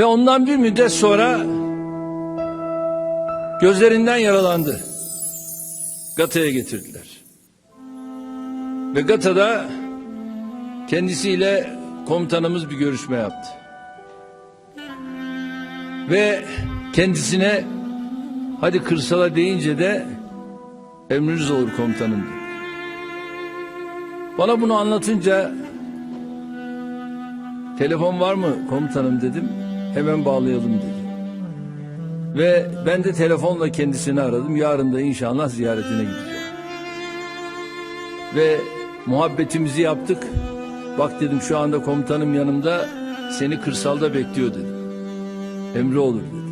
Ve ondan bir müddet sonra gözlerinden yaralandı. Gata'ya getirdiler. Ve Gata'da kendisiyle komutanımız bir görüşme yaptı. Ve kendisine hadi kırsala deyince de emriniz olur komutanım dedi. Bana bunu anlatınca telefon var mı komutanım dedim. Hemen bağlayalım dedi. Ve ben de telefonla kendisini aradım. Yarın da inşallah ziyaretine gideceğim. Ve muhabbetimizi yaptık. Bak dedim şu anda komutanım yanımda seni kırsalda bekliyor dedim. Emri olur dedi.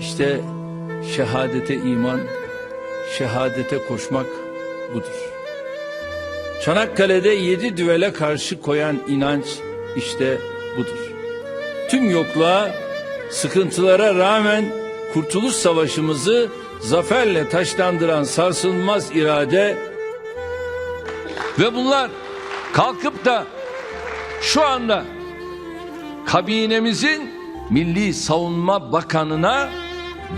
İşte şehadete iman, şehadete koşmak budur. Çanakkale'de yedi düvele karşı koyan inanç işte budur. Tüm yokluğa, sıkıntılara rağmen Kurtuluş Savaşımızı zaferle taşlandıran sarsılmaz irade ve bunlar kalkıp da şu anda kabinemizin Milli Savunma Bakanına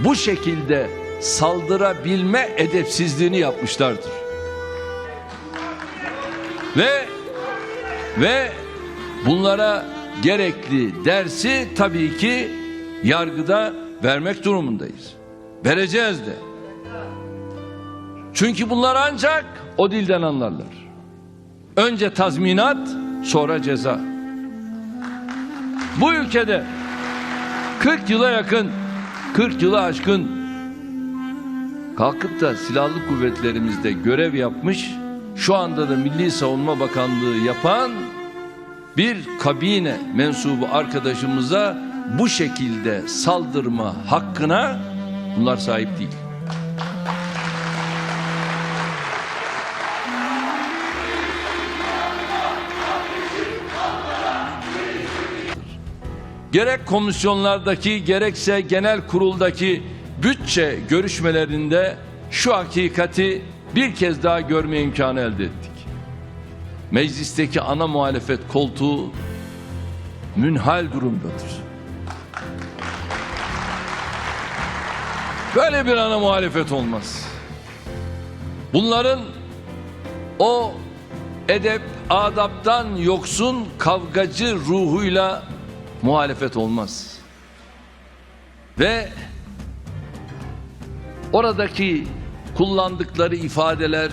bu şekilde saldırabilme edepsizliğini yapmışlardır. Ve ve bunlara gerekli dersi tabii ki yargıda vermek durumundayız. Vereceğiz de. Çünkü bunlar ancak o dilden anlarlar. Önce tazminat, sonra ceza. Bu ülkede 40 yıla yakın, 40 yıla aşkın kalkıp da silahlı kuvvetlerimizde görev yapmış, şu anda da Milli Savunma Bakanlığı yapan bir kabine mensubu arkadaşımıza bu şekilde saldırma hakkına bunlar sahip değil. Gerek komisyonlardaki gerekse genel kuruldaki bütçe görüşmelerinde şu hakikati bir kez daha görme imkanı elde ettik. Meclisteki ana muhalefet koltuğu münhal durumdadır. Böyle bir ana muhalefet olmaz. Bunların o edep, adaptan yoksun kavgacı ruhuyla muhalefet olmaz. Ve oradaki kullandıkları ifadeler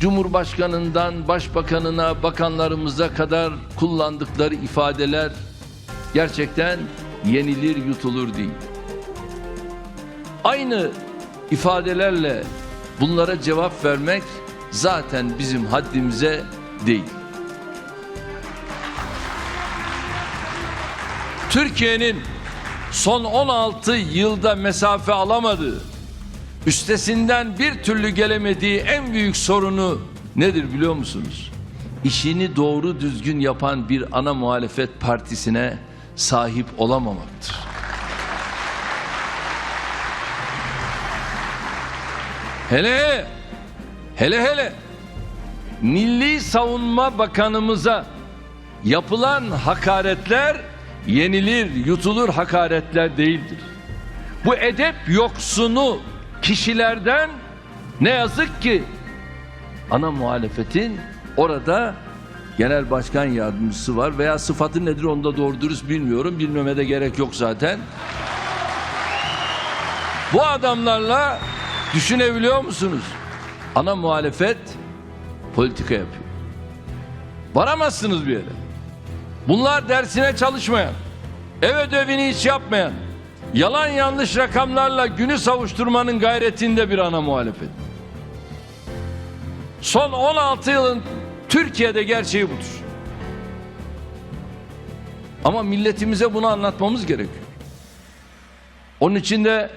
Cumhurbaşkanından başbakanına, bakanlarımıza kadar kullandıkları ifadeler gerçekten yenilir yutulur değil. Aynı ifadelerle bunlara cevap vermek zaten bizim haddimize değil. Türkiye'nin son 16 yılda mesafe alamadığı, üstesinden bir türlü gelemediği en büyük sorunu nedir biliyor musunuz? İşini doğru düzgün yapan bir ana muhalefet partisine sahip olamamaktır. Hele hele hele Milli Savunma Bakanımıza yapılan hakaretler yenilir, yutulur hakaretler değildir. Bu edep yoksunu kişilerden ne yazık ki ana muhalefetin orada genel başkan yardımcısı var veya sıfatı nedir onu da doğru dürüst bilmiyorum. Bilmeme de gerek yok zaten. Bu adamlarla düşünebiliyor musunuz? Ana muhalefet politika yapıyor. Varamazsınız bir yere. Bunlar dersine çalışmayan, ev ödevini hiç yapmayan, yalan yanlış rakamlarla günü savuşturmanın gayretinde bir ana muhalefet. Son 16 yılın Türkiye'de gerçeği budur. Ama milletimize bunu anlatmamız gerekiyor. Onun için de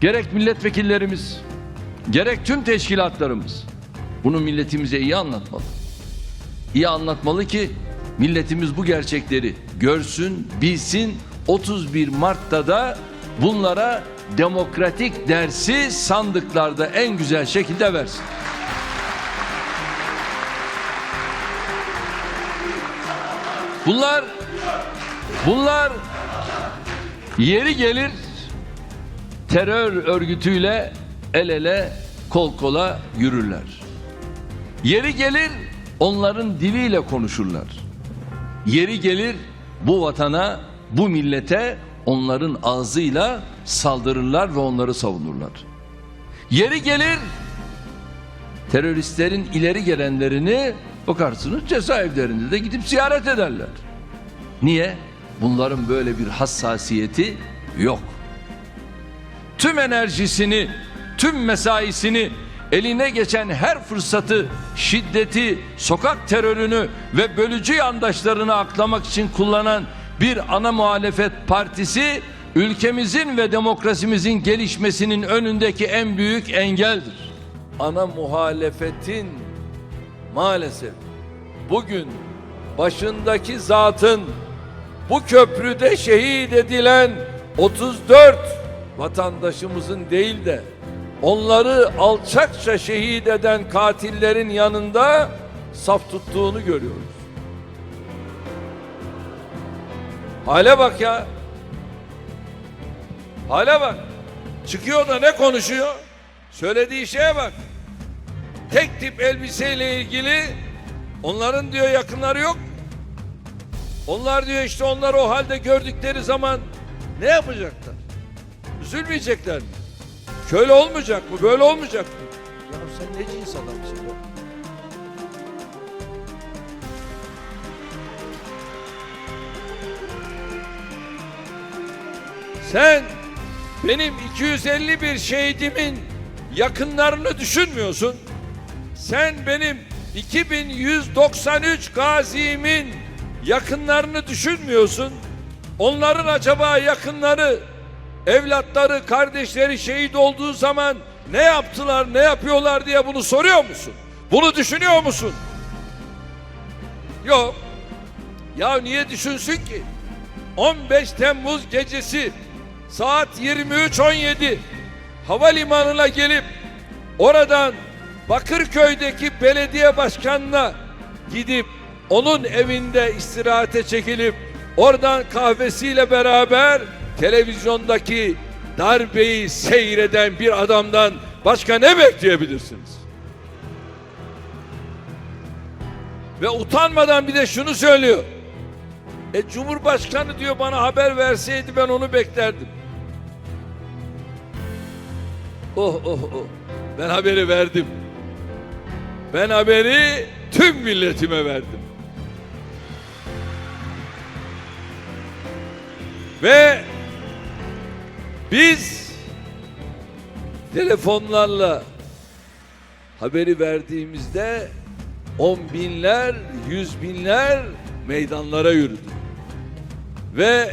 gerek milletvekillerimiz, gerek tüm teşkilatlarımız bunu milletimize iyi anlatmalı. İyi anlatmalı ki milletimiz bu gerçekleri görsün, bilsin. 31 Mart'ta da bunlara demokratik dersi sandıklarda en güzel şekilde versin. Bunlar bunlar yeri gelir terör örgütüyle el ele kol kola yürürler. Yeri gelir onların diliyle konuşurlar. Yeri gelir bu vatana, bu millete onların ağzıyla saldırırlar ve onları savunurlar. Yeri gelir teröristlerin ileri gelenlerini bakarsınız cezaevlerinde de gidip ziyaret ederler. Niye? Bunların böyle bir hassasiyeti yok. Tüm enerjisini, tüm mesaisini eline geçen her fırsatı, şiddeti, sokak terörünü ve bölücü yandaşlarını aklamak için kullanan bir ana muhalefet partisi ülkemizin ve demokrasimizin gelişmesinin önündeki en büyük engeldir. Ana muhalefetin maalesef bugün başındaki zatın bu köprüde şehit edilen 34 vatandaşımızın değil de onları alçakça şehit eden katillerin yanında saf tuttuğunu görüyoruz. Hale bak ya. Hale bak. Çıkıyor da ne konuşuyor? Söylediği şeye bak. Tek tip elbiseyle ilgili onların diyor yakınları yok. Onlar diyor işte onlar o halde gördükleri zaman ne yapacaklar? Üzülmeyecekler mi? Şöyle olmayacak mı? Böyle olmayacak mı? Ya sen ne cins adamsın ya? Sen benim 251 şehidimin yakınlarını düşünmüyorsun. Sen benim 2193 gazimin yakınlarını düşünmüyorsun. Onların acaba yakınları, evlatları, kardeşleri şehit olduğu zaman ne yaptılar, ne yapıyorlar diye bunu soruyor musun? Bunu düşünüyor musun? Yok. Ya niye düşünsün ki? 15 Temmuz gecesi saat 23.17 havalimanına gelip oradan Bakırköy'deki belediye başkanına gidip onun evinde istirahate çekilip oradan kahvesiyle beraber televizyondaki darbeyi seyreden bir adamdan başka ne bekleyebilirsiniz? Ve utanmadan bir de şunu söylüyor. E Cumhurbaşkanı diyor bana haber verseydi ben onu beklerdim. Oh oh oh. Ben haberi verdim. Ben haberi tüm milletime verdim. Ve biz telefonlarla haberi verdiğimizde on binler, yüz binler meydanlara yürüdü. Ve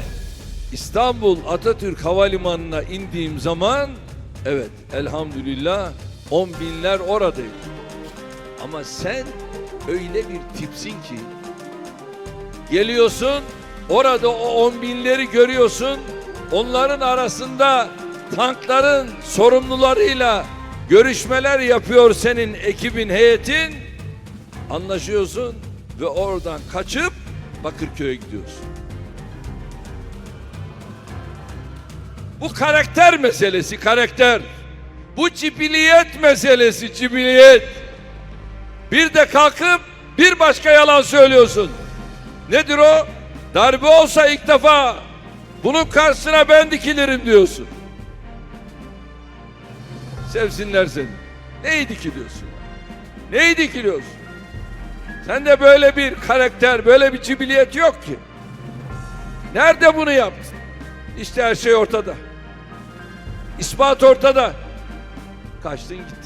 İstanbul Atatürk Havalimanı'na indiğim zaman evet elhamdülillah on binler oradaydı. Ama sen öyle bir tipsin ki geliyorsun orada o on binleri görüyorsun onların arasında tankların sorumlularıyla görüşmeler yapıyor senin ekibin heyetin anlaşıyorsun ve oradan kaçıp Bakırköy'e gidiyorsun. Bu karakter meselesi karakter. Bu cibiliyet meselesi cibiliyet. Bir de kalkıp bir başka yalan söylüyorsun. Nedir o? Darbe olsa ilk defa bunun karşısına ben dikilirim diyorsun. Sevsinler seni. Neyi dikiliyorsun? Neyi dikiliyorsun? Sende böyle bir karakter, böyle bir cibiliyet yok ki. Nerede bunu yaptın? İşte her şey ortada. İspat ortada. Kaçtın gittin.